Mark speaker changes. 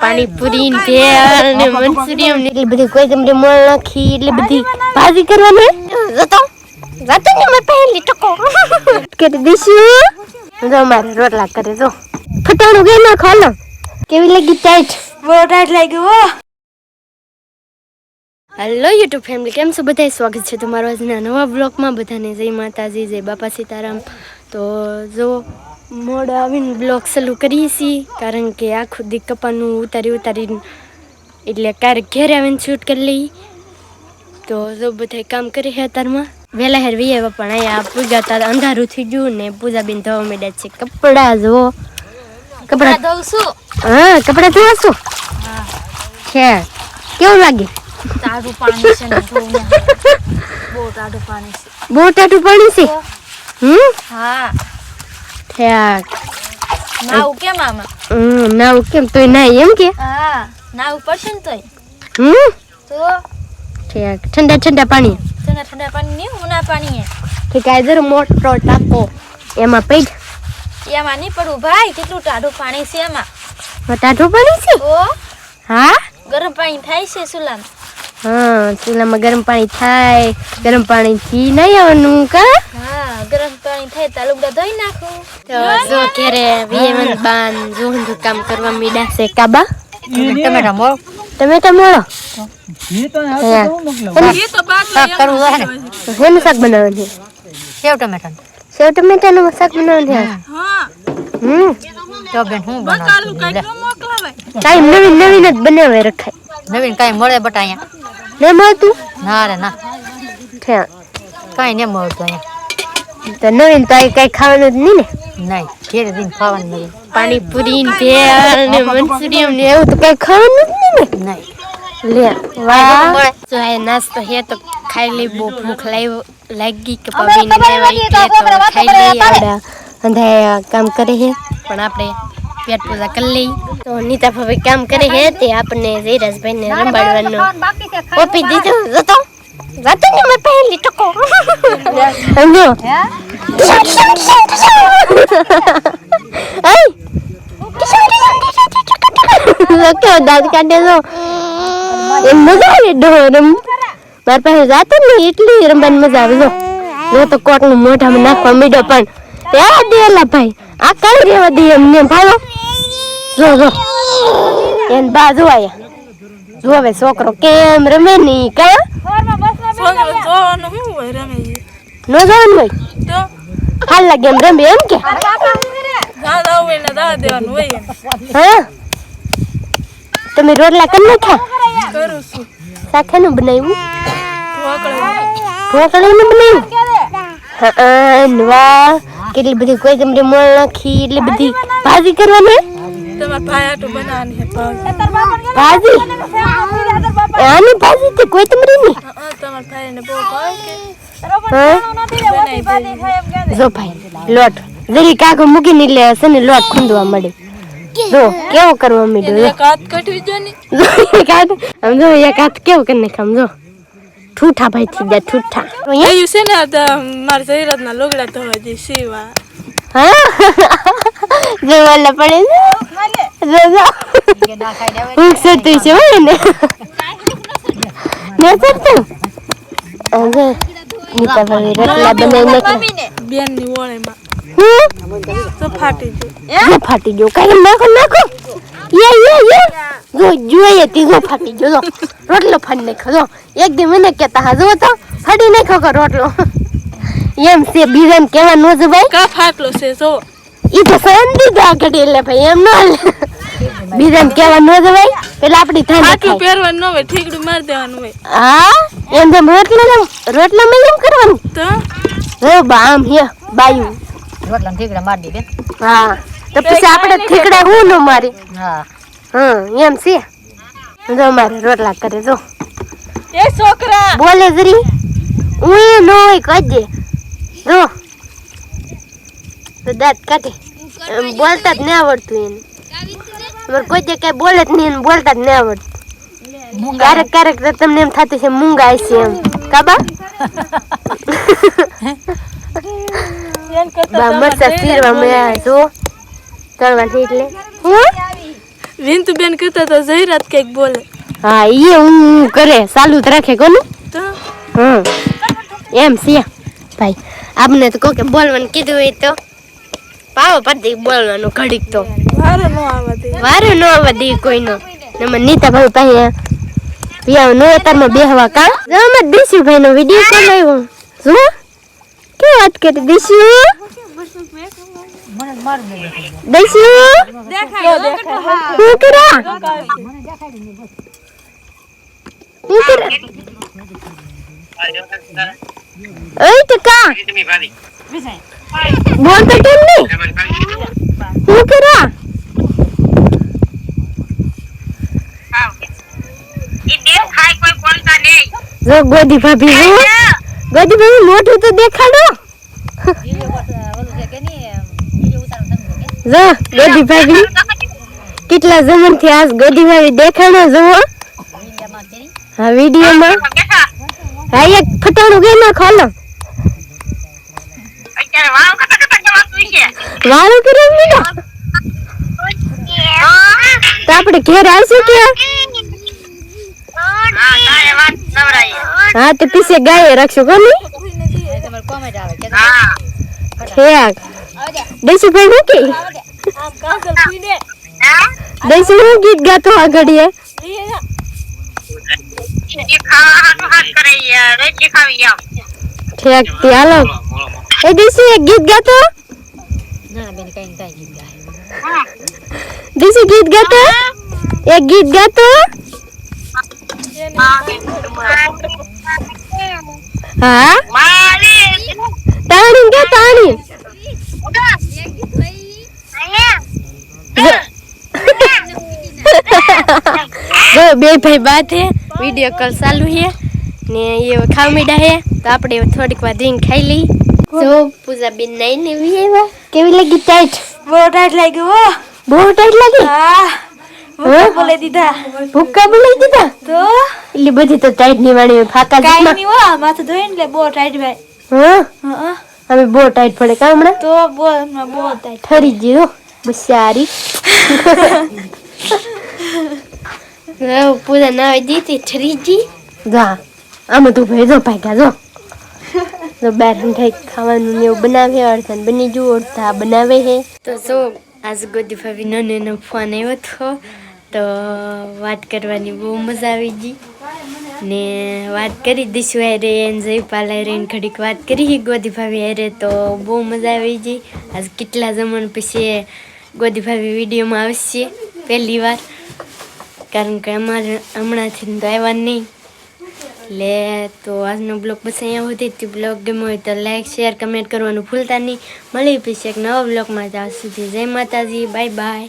Speaker 1: પાણીપુરી ભેળ ને મંચુરિયન ને બધી કોઈ ગમરી મોળ નાખી એટલી બધી ભાજી કરવાની. જતો. જતો ને મેં પહેલી ટકો. કરી દઈશું જો મારે રોટલા કરે જો. ફટાણું ગઈ ના ખોલો કેવી લાગી ટાઈટ?
Speaker 2: બહુ ટાઈટ લાગ્યું હો.
Speaker 1: હેલો યુટ્યુબ ફેમિલી કેમ છો? બધાય સ્વાગત છે તમારો આજના નવા બ્લોગમાં બધાને જય માતાજી જય બાપા સીતારામ. તો જો મોડ આવીને બ્લોગ ચાલુ કરીએ છીએ કારણ કે આખું દી કપાનું ઉતારી ઉતારીને એટલે કાર ઘેર આવીને શૂટ કરી લઈ તો જો બધા કામ કરી છે તારમાં વહેલા હેર વી આવ્યા પણ અહીંયા પૂજા તાર અંધારું થઈ ગયું ને પૂજાબેન ધોવા માંડ્યા છે. કપડાં જો. કપડાં
Speaker 2: ધોવશું? છું
Speaker 1: હા કપડાં ધોવા છે. કેવું લાગે?
Speaker 2: તારું પાણી છે. બહુ ટાઢું પાણી છે.
Speaker 1: બહુ ટાઢું પાણી છે? હમ?
Speaker 2: હા.
Speaker 1: ઠેક
Speaker 2: નાવું કેમ આમાં?
Speaker 1: હમ નાવું કેમ? તોય ના એમ કે?
Speaker 2: હા નાવું પડશે ને તોય.
Speaker 1: હમ?
Speaker 2: તો?
Speaker 1: ઠેક. ઠંડા ઠંડા પાણી.
Speaker 2: ઠંડા ઠંડા પાણી નહીં ઉના પાણી
Speaker 1: ઠીક આ જરો મોટો ટાકો. એમાં પૈડ
Speaker 2: એમાં નહીં પડવું ભાઈ કેટલું ટાઢું પાણી છે એમાં.
Speaker 1: ટાઢું પાણી છે?
Speaker 2: ઓ
Speaker 1: હા?
Speaker 2: ગરમ પાણી થાય છે સુલામ
Speaker 1: હા ચૂલામાં ગરમ પાણી થાય. ગરમ પાણી થી નહીં આવવાનું કા?
Speaker 2: હા ગરમ પાણી થાય તો લુગડા ધોઈ નાખું.
Speaker 1: તો જો ઘરે વીએમન બાન જો હંધુ કામ કરવા મીડા છે કાબા.
Speaker 2: ટમેટા મોળ
Speaker 1: ટમેટા મોળો શેનું શાક બનાવવાનું છે?
Speaker 2: સેવ ટમેટા.
Speaker 1: સેવ ટમેટાનું શાક બનાવવાનું છે? હમ.
Speaker 2: તો બેન હું બનાવું?
Speaker 1: કાંઈ નવી નવીન જ બનાવે રખાય.
Speaker 2: નવીન કાંઈ મળે બટ અહીંયા?
Speaker 1: નહીં મળતું?
Speaker 2: ના રે ના.
Speaker 1: ઠે
Speaker 2: કાંઈ નહીં મળતું અહીંયા.
Speaker 1: તો નવીન તો અહીં કઈ ખાવાનું જ નહીં ને
Speaker 2: નહીં ઘેર દિન ખાવાનું નહીં
Speaker 1: પાણીપુરી ને ભેળ ને મંચુરિયન ને એવું તો કઈ ખાવાનું જ નહીં
Speaker 2: નહીં
Speaker 1: લે વાહ. જો આ નાસ્તો હે તો ખાઈ લઈ બહુ ભૂખ લાગ- કે પપ્પીને લેવાઈ કે તો ખાઈ લઈ આવડા અંધાયા કામ કરે છે પણ આપણે પેટ પૂજા કરી લઈ તો નીતા ભાભી કામ કરે છે તે આપણને જયરાજભાઈ ને રંબાડવાનું ઓપી દીધું જતો ને મેં પહેલી ટકો સમજો Ay! કેવો દાંત કાઢે છો એમ મજા આવે ડોહો રમ મારી પાસે જાતો ને એટલી રમવાની મજા આવે જો જો તો કોટનું મોઢામાં નાખવા મીડો પણ ત્યાં દેલા ભાઈ આ કઈ રેવા દે એમને ભાવો જો જો એને બા જો આયા જો હવે છોકરો કેમ રમે ની કા નો જવાનું હોય? હાલ લાગે એમ રમે એમ કે? હા? તમે રોટલા કરી નાખ્યા? શાખાનું બનાવ્યું? ઢોકળીનું બનાવ્યું? હા વાહ કેટલી બધી કોઈ ગમરી મોળ નાખી એટલી બધી ભાજી કરવાની? ભાજી? આની ભાજી તે કોઈ તમરી ની હા? જો ભાઈ લોટ. જરી કાકો મૂકીને લે છે ને લોટ ખૂંદવા મળે. જો કેવો કરવા માંડ્યો જો. એક હાથ આમ જો એક હાથ કેવો કરી નાખે આમ જો. ઠૂઠા ભાઈ થઈ ગયા ઠૂઠા. હા? જો વાલા પડે ને. જો જો. હું સતું છે હોય ને. ને આમ જો નીતા ભાઈ રોટલા બનાવી નાખે હું જો ફાટી ગયો કઈ નાખો નાખો યે યે યે જો જોઈએ તી જો ફાટી ગયો જો રોટલો ફાડી નાખ્યો જો એક દી મને કહેતા હા જો તો ફાડી નાખ્યો કે રોટલો એમ છે બીજાને કેવા નો જવાય ઈ તો સંદી જા ઘડી એટલે ભાઈ, એમ નો બીજાને કહેવા ન જવાય. પેલા આપડી થાય હા? એમ જેમ રોટલા રોટલા મેં એમ કરવાનું? જો બામ હે બાયું.
Speaker 2: રોટલા ઠીકડા માર દે
Speaker 1: હા. તો પછી આપણે ઠીકડા હું ન મારી?
Speaker 2: હા.
Speaker 1: હા એમ છે. જો મારે રોટલા કરે જો.
Speaker 2: એ છોકરા!
Speaker 1: બોલે જરી. હું એ નો હોય કજે જો. તો દાંત કાઢે. એમ બોલતા જ ન આવડતું એને. અમારે કોઈ જે કઈ બોલે જ નહીં બોલતા જ નહીં આવડતું ક્યારેક ક્યારેક તો તમને એમ થતું છે મૂંગા છે એમ. કાબા બા? મરચા ચીરવા મળ્યા જો. તળવા એટલે. હું?
Speaker 2: વિંતુ બેન કરતા તો જયરાત કંઈક બોલે.
Speaker 1: હા એ હું કરે ચાલુ જ રાખે કોનું?
Speaker 2: તો?
Speaker 1: હમ. એમ છે. ભાઈ આપને તો કોકે બોલવાનું કીધું હોય તો. પાવો પડતી બોલવાનું ઘડીક તો.
Speaker 2: વારે નો આવવા દે
Speaker 1: વારે ન આવવા દે કોઈનો. નમર નીતા ભાઈ પાસે પિયા નો તારમાં બેહવા કા? જો અમે દેશી ભાઈ નો વીડિયો કોલ આવ્યો. જો. કે વાત કરી દેશી? દેખાય હું કરા હું કરા ઓય ટકા કા? બોલ તો કેમ નહીં? હું કરા જો ગોદી ભાભી જો ગોદી ભાભી મોઢું તો દેખાડો. જો ગોદી ભાભી. કેટલા જમણથી આજ ગોદી ભાભી દેખાડો જુઓ. હા વિડીયોમાં. હા એક ફટાણું કે ના ખોલો? વાળું કરી મીડો તો આપણે ઘેર આવશું કે? હા, તો પીસે ગાય રાખશું કોની ઠેક દેશી ભાઈ મૂકી દેશી હું ગીત ગાતો આ ઘડીએ? ઠેક તે હાલો. એ દેશી એક ગીત ગાતો? દેશી ગીત ગાતો? એક ગીત ગાતો? બે ભાઈ બાત હે વિડિયો કોલ ચાલુ હે ને એ ખાવા મીડા હે તો આપણે થોડીક વાર જઈને ખાઈ લઈ જો પૂજા બેન નહીં કેવી લાગી ટાઈટ
Speaker 2: બહુ ટાઈટ લાગ્યું
Speaker 1: બહુ ટાઈટ લાગી
Speaker 2: હા.
Speaker 1: હા?
Speaker 2: બોલે દીધા.
Speaker 1: ભૂક્કા બોલાઈ દીધા?
Speaker 2: તો?
Speaker 1: એટલી બધી તો ટાઈટની વાળી ફાકા
Speaker 2: કાઈ
Speaker 1: જીતમાં.
Speaker 2: હો માથું ધોઈને એટલે બહુ ટાઈટ ભાઈ
Speaker 1: હા?
Speaker 2: હા
Speaker 1: હવે બહુ ટાઈટ પડે કા હમણાં?
Speaker 2: તો બહુ બહુ ટાઈટ
Speaker 1: ઠરી ગયો બિચારી હવે નાવી દીધી ઠરી ગઈ. ગા આમાં તું ભાઈ જો ભાગ્યા જો. તો બાર મીઠાઈ ખાવાનું ને એવું બનાવે અડધા બની જુઓ અડધા બનાવે હે તો જો આજ ગોદી ભાભી નો ફોન આવ્યો હતો. તો વાત કરવાની બહુ મજા આવી ગઈ. ને વાત કરી દીશું હારે એને જયપાલ હારે ઘડીક વાત કરી ગોદી ભાભી હારે, તો બહુ મજા આવી ગઈ. આજ કેટલા જમણ પછી ગોદી ભાભી વિડીયોમાં આવશે પહેલી વાર. કારણ કે અમારે હમણાંથી તો આવ્યા નહીં. એટલે તો આજનો બ્લોગ બસ અહીંયા સુધી તે બ્લોગ ગમ્યો હોય તો લાઈક, શેર, કમેન્ટ કરવાનું ભૂલતા નહીં. મળી પછી એક નવા બ્લોગમાં. ત્યાં સુધી જય માતાજી, બાય બાય.